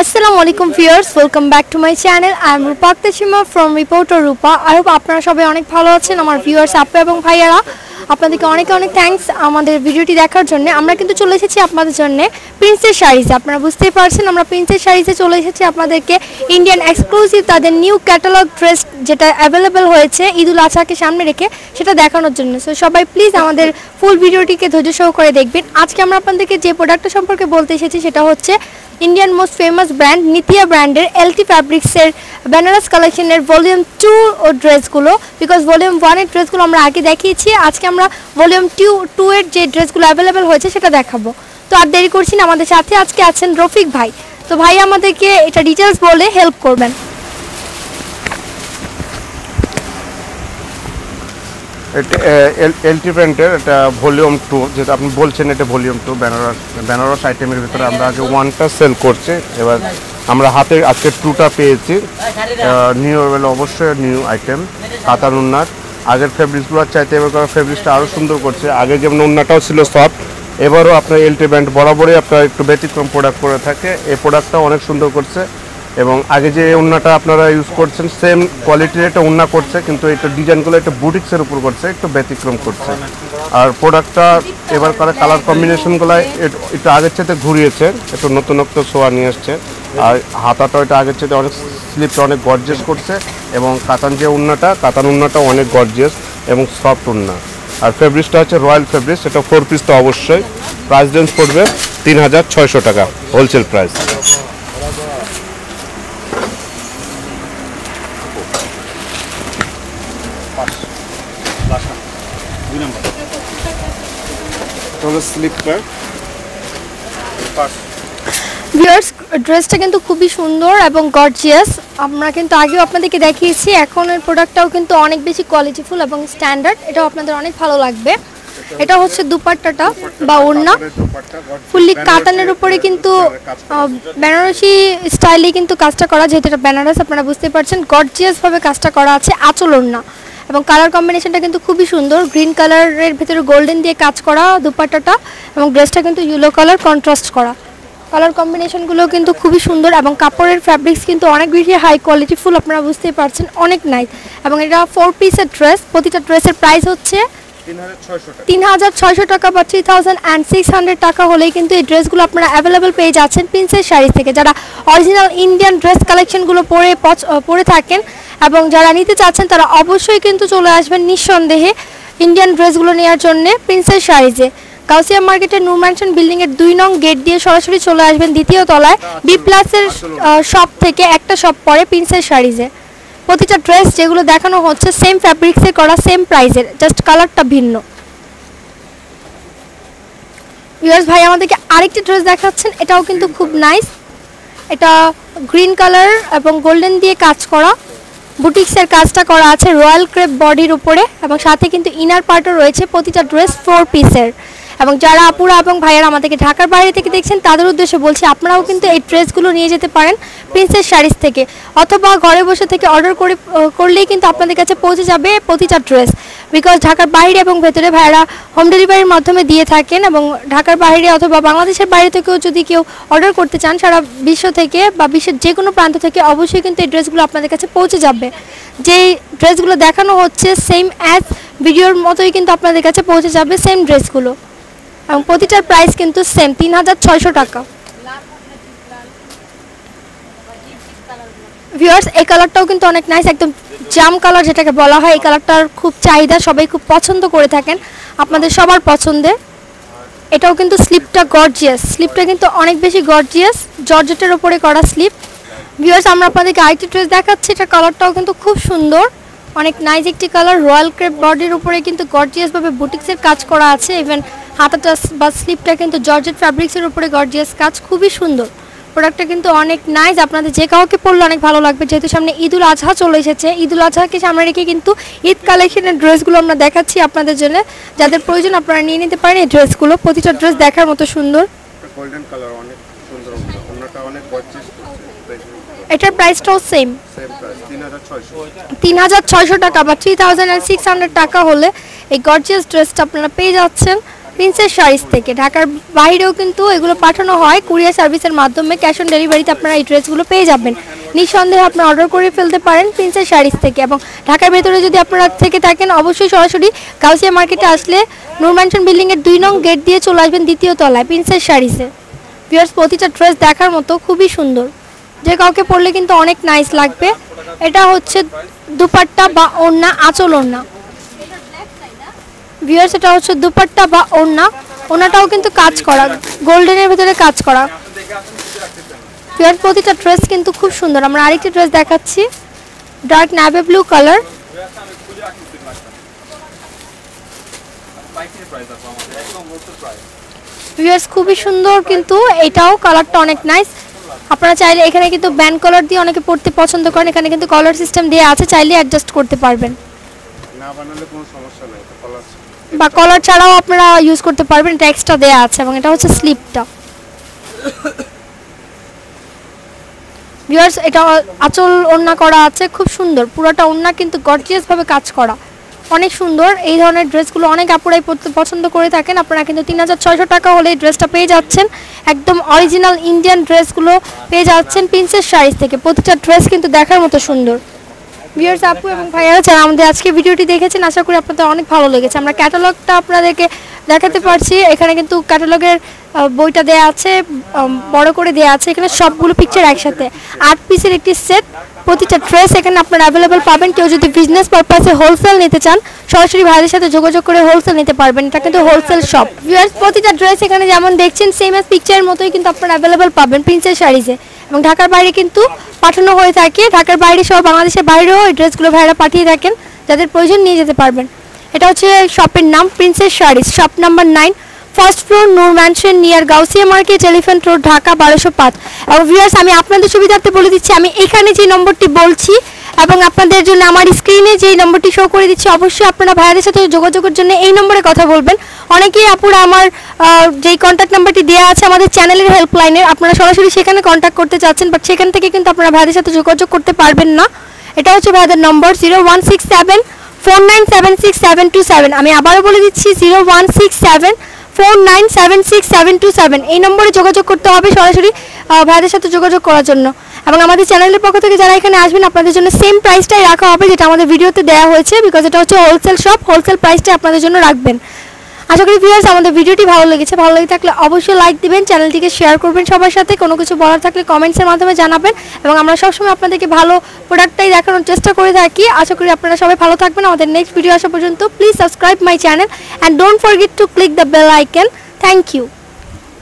আসসালামু আলাইকুম viewers welcome back to my channel I am Rupa Aktasima from reporter Rupa hope আপনারা সবাই অনেক ভালো আছেন, আমার ভিউয়ার্স আপু এবং ভাইয়ারা। আপনাদেরকে অনেক অনেক থ্যাঙ্কস আমাদের ভিডিওটি দেখার জন্য। আমরা কিন্তু চলে এসেছি আপনাদের জন্য প্রিন্সের শাড়িজে আপনারা বুঝতেই পারছেন, আমরা প্রিন্সের শাড়িজে চলে এসেছি আপনাদেরকে ইন্ডিয়ান এক্সক্লুসিভ তাদের নিউ ক্যাটালগ ড্রেস যেটা অ্যাভেলেবেল হয়েছে ঈদুল আজহাকে সামনে রেখে সেটা দেখানোর জন্য। সো সবাই প্লিজ আমাদের ফুল ভিডিওটিকে ধৈর্য সহকারে দেখবেন। আজকে আমরা আপনাদেরকে যে প্রোডাক্টটা সম্পর্কে বলতে এসেছি সেটা হচ্ছে Indian most famous brand Nitya ব্র্যান্ডের এলটি ফ্যাব্রিক্সের বেনারস কালেকশনের ভলিউম টু ও ড্রেসগুলো বিকজ ভলিউম ওয়ানের ড্রেসগুলো আমরা আগে দেখিয়েছি, আজকে আমরা ভলিউম টু টু এর যে ড্রেসগুলো অ্যাভেলেবেল হয়েছে সেটা দেখাবো। তো আর দেরি করছি না, আমাদের সাথে আজকে আছেন রফিক ভাই। তো ভাই আমাদেরকে এটা ডিটেলস বলে হেল্প করবেন। এলটি প্যান্টের এটা ভলিউম টু, যেটা আপনি বলছেন এটা ভলিউম টু, বেনারস বেনারস আইটেমের ভিতরে আমরা আগে ওয়ানটা সেল করছি, এবার আমরা হাতে আজকে টুটা পেয়েছি নিউ এভেল অবশ্যই নিউ আইটেম, কাতার উন্নার। আগের ফেব্রিক্সগুলোর চাইতে এবার ফেব্রিক্সটা আরও সুন্দর করছে, আগে যেমন উন্নাটাও ছিল সফট, এবারও আপনার এলটি ব্যান্ড বরাবরই আপনার একটু ব্যতিক্রম প্রোডাক্ট করে থাকে, এই প্রোডাক্টটাও অনেক সুন্দর করছে। এবং আগে যে উন্নাটা আপনারা ইউজ করছেন সেম কোয়ালিটির একটা উন্না করছে, কিন্তু এটা ডিজাইনগুলো একটা বুটিক্সের উপর করছে, একটু ব্যতিক্রম করছে। আর প্রোডাক্টটা এবার করে কালার কম্বিনেশনগুলো একটু আগের চাইতে ঘুরিয়েছে, একটু নতুনত্ব সোয়া নিয়ে আসছে। আর হাতাটা এটা আগের চাইতে অনেক স্লিপটা অনেক গর্জেস করছে, এবং কাতান যে উন্নাটা, কাতান উন্নাটা অনেক গর্জেস এবং সফট উন্না। আর ফেব্রিক্সটা হচ্ছে রয়্যাল ফেব্রিক্স এটা ফোর পিস তো অবশ্যই। প্রাইস রেঞ্জ পড়বে তিন হাজার ছয়শো টাকা হোলসেল প্রাইস হলো স্লিপটা ভিউয়ার্স ড্রেসটা কিন্তু খুবই সুন্দর এবং গর্জিয়াস আমরা কিন্তু আগেও আপনাদেরকে দেখিয়েছি এখনের প্রোডাক্টটাও কিন্তু অনেক বেশি কোয়ালিটিফুল এবং স্ট্যান্ডার্ড এটাও আপনাদের অনেক ভালো লাগবে। এটা হচ্ছে দুপাট্টাটা বা ওড়না। ফুললি কাতানের উপরে কিন্তু আহ, বেনারসি স্টাইলে কিন্তু কাজটা করা যেহেতু এটা বেনারস আপনারা বুঝতে পারছেন গর্জিয়াসভাবে কাজটা করা আছে আঁচল ওড়না। এবং কালার কম্বিনেশনটা কিন্তু খুবই সুন্দর। গ্রিন কালারের ভেতরে গোল্ডেন দিয়ে কাজ করা দুপাট্টাটা এবং ড্রেসটা কিন্তু ইয়েলো কালার কন্ট্রাস্ট করা। কালার কম্বিনেশনগুলো কিন্তু খুবই সুন্দর এবং কাপড়ের ফ্যাব্রিক্স কিন্তু অনেক বেশি হাই কোয়ালিটি ফুল আপনারা বুঝতেই পারছেন অনেক নাইস এবং এটা ফোর পিসের ড্রেস প্রতিটা ড্রেসের প্রাইস হচ্ছে তিন হাজার ছয়শো টাকা বা three thousand and six hundred টাকা হলেই কিন্তু এই ড্রেসগুলো আপনারা অ্যাভেলেবেল পেয়ে যাচ্ছেন প্রিন্সের শাড়ি থেকে। যারা অরিজিনাল ইন্ডিয়ান ড্রেস কালেকশনগুলো পরে পরে থাকেন এবং যারা নিতে চাচ্ছেন তারা অবশ্যই কিন্তু চলে আসবেন নিঃসন্দেহে ইন্ডিয়ান ড্রেসগুলো নেওয়ার জন্যে প্রিন্সেস শাড়িজে গাউসিয়া মার্কেটের নূর ম্যানশন বিল্ডিং এর দুই নং গেট দিয়ে সরাসরি চলে আসবেন দ্বিতীয় তলায়। বি প্লাসের শপ থেকে একটা শপ পরে প্রিন্সেস শাড়িজে প্রতিটা ড্রেস যেগুলো দেখানো হচ্ছে সেম ফ্যাব্রিক্সে করা সেম প্রাইসের জাস্ট কালারটা ভিন্ন। ইউএস ভাই আমাদেরকে আরেকটি ড্রেস দেখাচ্ছেন এটাও কিন্তু খুব নাইস এটা গ্রিন কালার এবং গোল্ডেন দিয়ে কাজ করা। বুটিক্সের কাজটা করা আছে রয়্যাল ক্রেপ বডির উপরে এবং সাথে কিন্তু ইনার পার্টও রয়েছে প্রতিটা ড্রেস ফোর পিসের এবং যারা আপুরা এবং ভাইয়ারা আমাদেরকে ঢাকার বাইরে থেকে দেখছেন, তাদের উদ্দেশ্যে বলছি আপনারাও কিন্তু এই ড্রেসগুলো নিয়ে যেতে পারেন প্রিন্সেস শাড়িজ থেকে অথবা ঘরে বসে থেকে অর্ডার করে করলেই কিন্তু আপনাদের কাছে পৌঁছে যাবে প্রতিটা ড্রেস। বিকজ ঢাকার বাইরে এবং ভেতরে ভাইয়ারা হোম ডেলিভারির মাধ্যমে দিয়ে থাকেন এবং ঢাকার বাইরে অথবা বাংলাদেশের বাইরে থেকেও যদি কেউ অর্ডার করতে চান, সারা বিশ্ব থেকে বা বিশ্বের যে কোনো প্রান্ত থেকে অবশ্যই কিন্তু এই ড্রেসগুলো আপনাদের কাছে পৌঁছে যাবে। যেই ড্রেসগুলো দেখানো হচ্ছে সেম অ্যাজ ভিডিওর মতোই কিন্তু আপনাদের কাছে পৌঁছে যাবে সেম ড্রেসগুলো এবং প্রতিটার প্রাইস কিন্তু সেম তিন হাজার ছয়শো টাকা। ভিউয়ার্স এই কালারটাও কিন্তু অনেক নাইস একদম জাম কালার যেটাকে বলা হয়, এই কালারটার খুব চাহিদা, সবাই খুব পছন্দ করে থাকেন। আপনাদের সবার পছন্দের। এটাও কিন্তু স্লিপটা গর্জিয়াস স্লিপটা কিন্তু অনেক বেশি গর্জিয়াস জর্জেটের ওপরে করা স্লিপ ভিউয়ার্স আমরা আপনাদেরকে আরেকটি ড্রেস দেখাচ্ছি, এটা কালারটাও কিন্তু খুব সুন্দর। অনেক নাইস একটি কালার রয়্যাল ক্রেপ বডির উপরে কিন্তু গর্জিয়াসভাবে বুটিক্সের কাজ করা আছে ইভেন হাতাটা বা স্লিপটা কিন্তু জর্জেট ফ্যাব্রিক্সের উপরে গর্জিয়াস কাজ খুবই সুন্দর। প্রোডাক্টটা কিন্তু অনেক নাইস আপনাদের যে কাউকে পরলে অনেক ভালো লাগবে। যেহেতু সামনে ঈদুল আজহা চলে এসেছে ঈদুল আজহাকে সামনে রেখে কিন্তু ঈদ কালেকশনের ড্রেসগুলো আমরা দেখাচ্ছি আপনাদের জন্য। যাদের প্রয়োজন আপনারা নিয়ে নিতে পারেন এই ড্রেসগুলো প্রতিটা ড্রেস দেখার মতো সুন্দর। গোল্ডেন কালার অনেক সুন্দর অনেক এটার প্রাইসটাও সেম তিন হাজার ছয়শো। টাকা বা থ্রি থাউজেন্ড সিক্স হান্ড্রেড টাকা হলে এই গর্জিয়াস ড্রেসটা আপনারা পেয়ে যাচ্ছেন। প্রিন্সেস শাড়িস থেকে। ঢাকার বাইরেও কিন্তু এগুলো পাঠানো হয়। কুরিয়ার সার্ভিসের মাধ্যমে ক্যাশ অন ডেলিভারিতে আপনারা এই ড্রেসগুলো পেয়ে যাবেন। নিঃসন্দেহে আপনারা অর্ডার করে ফেলতে পারেন প্রিন্সেস শাড়িস থেকে এবং ঢাকার ভেতরে যদি আপনারা থেকে থাকেন, অবশ্যই সরাসরি গাউসিয়া মার্কেটে আসলে নূর ম্যানশন বিল্ডিংয়ের দুই নং গেট দিয়ে চলে আসবেন দ্বিতীয় তলায় প্রিন্সেস শাড়িসে পিয়ার্স প্রতিটা ড্রেস দেখার মতো খুবই সুন্দর। যে কাউকে পরলে কিন্তু অনেক নাইস লাগবে। এটা হচ্ছে দুপাট্টা বা ওড়না, আঁচল ওড়না। ভিউয়ার্স এটা হচ্ছে দুপাট্টা বা ওড়না। ওনাটাও কিন্তু কাজ করা। গোল্ডেনের ভিতরে কাজ করা। ভিউয়ার্স প্রতিটা ড্রেস কিন্তু খুব সুন্দর। আমরা আরেকটি ড্রেস দেখাচ্ছি। Dark navy blue colour viewers খুবই সুন্দর কিন্তু এটাও কালারটা অনেক নাইস আপনারা চাইলে এখানে কিন্তু ব্যান্ড কলার দিয়ে অনেকে পড়তে পছন্দ করেন। এখানে কিন্তু কলার সিস্টেম দিয়ে আছে। চাইলে অ্যাডজাস্ট করতে পারবেন। না বানালে কোনো সমস্যা নেই। বা কলার ছাড়াও আপনারা ইউজ করতে পারবেন, এটা এক্সট্রা দেওয়া আছে এবং এটা হচ্ছে স্লিপটা ভিউয়ার্স এটা আঁচল ওড়না করা আছে, খুব সুন্দর। পুরোটা ওড়না কিন্তু গর্জিয়াস ভাবে কাজ করা। অনেক সুন্দর। এই ধরনের ড্রেসগুলো অনেক আপুরাই পরতে পছন্দ করে থাকেন। আপনারা কিন্তু তিন হাজার ছয়শো টাকা হলে এই ড্রেসটা পেয়ে যাচ্ছেন। একদম অরিজিনাল ইন্ডিয়ান ড্রেসগুলো পেয়ে যাচ্ছেন প্রিন্সেস শাড়িজ থেকে। প্রতিটা ড্রেস কিন্তু দেখার মতো সুন্দর। ভিউয়ার্স আপু এবং ভাইয়ারা যারা আমাদের আজকে ভিডিওটি দেখেছেন আশা করি আপনাদের অনেক ভালো লেগেছে। আমরা ক্যাটালগটা আপনাদেরকে দেখাতে পারছি। এখানে কিন্তু ক্যাটালগের বইটা দেয়া আছে বড় করে দেয়া আছে। এখানে সবগুলো পিকচার একসাথে। আট পিসের একটি সেট প্রতিটা ড্রেস এখানে আপনারা অ্যাভেলেবেল পাবেন। কেউ যদি বিজনেস পারপাসে হোলসেল নিতে চান সরাসরি ভাইদের সাথে যোগাযোগ করে হোলসেল নিতে পারবেন। এটা কিন্তু হোলসেল শপ ভিউয়ার্স প্রতিটা ড্রেস এখানে যেমন দেখছেন সেম এস পিকচারের মতোই কিন্তু আপনারা অ্যাভেলেবেল পাবেন প্রিন্সেস শাড়িজে। এবং ঢাকার বাইরে কিন্তু পাঠানো হয়ে থাকে। ঢাকার বাইরে সহ বাংলাদেশের বাইরেও এই ড্রেসগুলো ভাইরা পাঠিয়ে থাকেন, যাদের প্রয়োজন নিয়ে যেতে পারবেন। এটা হচ্ছে শপের নাম Princess Sarees shop number nine first floor Noor Mansion near Gausia Market Elephant Road Dhaka বারোশো পাঁচ। এবং ভিউয়ার্স আমি আপনাদের সুবিধার্থে বলে দিচ্ছি, আমি এখানে যে নম্বরটি বলছি এবং আপনাদের জন্য আমার স্ক্রিনে যেই নম্বরটি শো করে দিচ্ছি, অবশ্যই আপনারা ভাইয়াদের সাথে যোগাযোগের জন্য এই নম্বরে কথা বলবেন। অনেকেই আপুরা আমার যেই কন্ট্যাক্ট নাম্বারটি দেওয়া আছে আমাদের চ্যানেলের হেল্পলাইনের আপনারা সরাসরি সেখানে কন্ট্যাক্ট করতে চাচ্ছেন বাট সেখান থেকে কিন্তু আপনারা ভাইয়াদের সাথে যোগাযোগ করতে পারবেন না। এটা হচ্ছে ভাইয়াদের number zero one six seven four nine seven six seven two seven আমি আবারও বলে দিচ্ছি zero one six seven four nine seven six seven two seven. এই নম্বরে যোগাযোগ করতে হবে সরাসরি ভাইদের সাথে যোগাযোগ করার জন্য। এবং আমাদের চ্যানেলের পক্ষ থেকে যারা এখানে আসবেন, আপনাদের জন্য সেম প্রাইসটাই রাখা হবে যেটা আমাদের ভিডিওতে দেওয়া হয়েছে বিকজ এটা হচ্ছে হোলসেল শপ হোলসেল প্রাইসটাই আপনাদের জন্য রাখবেন। আশা করি ভিউয়ার্স আমাদের ভিডিওটি ভালো লেগেছে। ভালো লেগে থাকলে অবশ্যই লাইক দিবেন চ্যানেলটিকে শেয়ার করবেন সবার সাথে। কোনো কিছু বলার থাকলে কমেন্টসের মাধ্যমে জানাবেন এবং আমরা সবসময় আপনাদেরকে ভালো প্রোডাক্টটাই দেখানোর চেষ্টা করে থাকি। আশা করি আপনারা সবাই ভালো থাকবেন। আমাদের নেক্সট ভিডিও আসা পর্যন্ত please subscribe my channel and don't forget to click the bell icon thank you